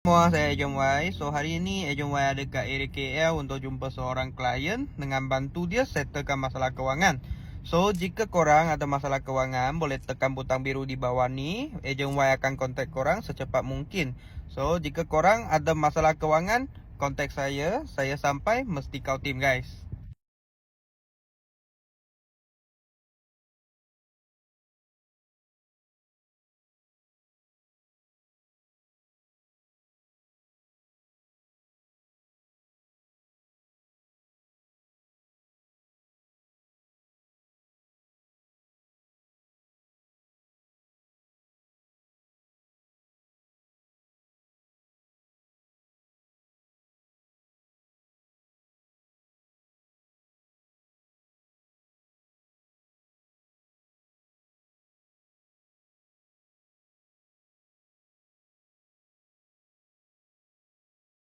semua, saya Ejon Y. So, hari ini eh, Ejon Y ada kat area KL untuk jumpa seorang klien dengan bantu dia settlekan masalah kewangan. So, jika korang ada masalah kewangan, boleh tekan butang biru di bawah ni. Eh, Ejen Y akan kontak korang secepat mungkin. So, jika korang ada masalah kewangan, kontak saya. Saya sampai mesti kau tim guys.